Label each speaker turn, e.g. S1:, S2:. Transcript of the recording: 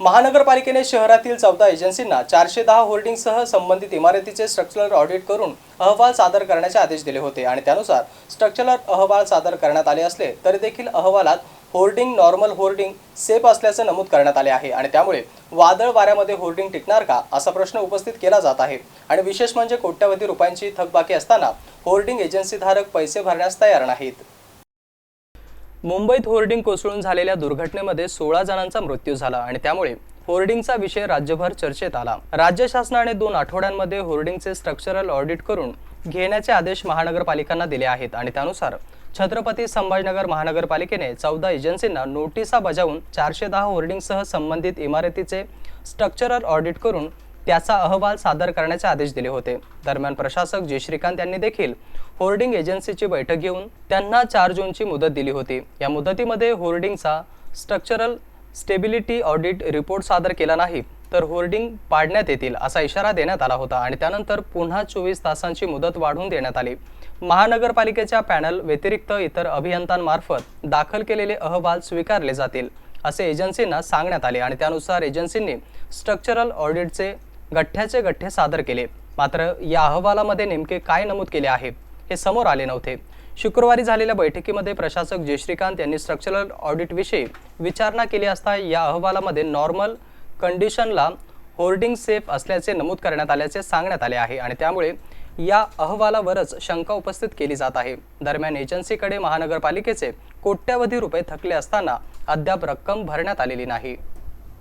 S1: महानगरपालिकेने शहरातील चौदा एजन्सींना चारशे दहा होर्डिंगसह संबंधित इमारतीचे स्ट्रक्चरल ऑडिट करून अहवाल सादर करण्याचे आदेश दिले होते आणि त्यानुसार स्ट्रक्चरल अहवाल सादर करण्यात आले असले तरी देखील अहवालात होर्डिंग नॉर्मल होर्डिंग सेफ असल्याचं नमूद करण्यात आले आहे आणि त्यामुळे वादळ वाऱ्यामध्ये होर्डिंग टिकणार का असा प्रश्न उपस्थित केला जात आहे. आणि विशेष म्हणजे कोट्यवधी रुपयांची थकबाकी असताना होर्डिंग एजन्सीधारक पैसे भरण्यास तयार नाहीत. मुंबईत होर्डिंग कोसळून झालेल्या दुर्घटनेमध्ये सोळा जणांचा मृत्यू झाला आणि त्यामुळे होर्डिंगचा विषय राज्यभर चर्चेत आला. राज्य शासनाने दोन आठवड्यांमध्ये होर्डिंगचे स्ट्रक्चरल ऑडिट करून घेण्याचे आदेश महानगरपालिकांना दिले आहेत आणि त्यानुसार छत्रपती संभाजीनगर महानगरपालिकेने चौदा एजन्सींना नोटिसा बजावून चारशे दहा होर्डिंगसह संबंधित इमारतीचे स्ट्रक्चरल ऑडिट करून त्याचा अहवाल सादर करण्याचे आदेश दिले होते. दरम्यान प्रशासक जे. श्रीकांत यांनी देखील होर्डिंग एजन्सीची बैठक घेऊन त्यांना चार जूनची मुदत दिली होती. या मुदतीमध्ये होर्डिंगचा स्ट्रक्चरल स्टेबिलिटी ऑडिट रिपोर्ट सादर केला नाही तर होर्डिंग पाडण्यात येतील असा इशारा देण्यात आला होता आणि त्यानंतर पुन्हा चोवीस तासांची मुदत वाढवून देण्यात आली. महानगरपालिकेच्या पॅनल व्यतिरिक्त इतर अभियंतांमार्फत दाखल केलेले अहवाल स्वीकारले जातील असे एजन्सींना सांगण्यात आले आणि त्यानुसार एजन्सींनी स्ट्रक्चरल ऑडिटचे गठ्ठ्याचे गठ्ठे सादर केले. मात्र या अहवालामध्ये नेमके काय नमूद केले आहे हे समोर आले नव्हते. शुक्रवारी झालेल्या बैठकीमध्ये प्रशासक जयश्रीकांत यांनी स्ट्रक्चरल ऑडिटविषयी विचारणा केली असता या अहवालामध्ये नॉर्मल कंडिशनला होर्डिंग सेफ असल्याचे नमूद करण्यात आल्याचे सांगण्यात आले आहे आणि त्यामुळे या अहवालावरच शंका उपस्थित केली जात आहे. दरम्यान एजन्सीकडे महानगरपालिकेचे कोट्यवधी रुपये थकले असताना अद्याप रक्कम भरण्यात आलेली नाही.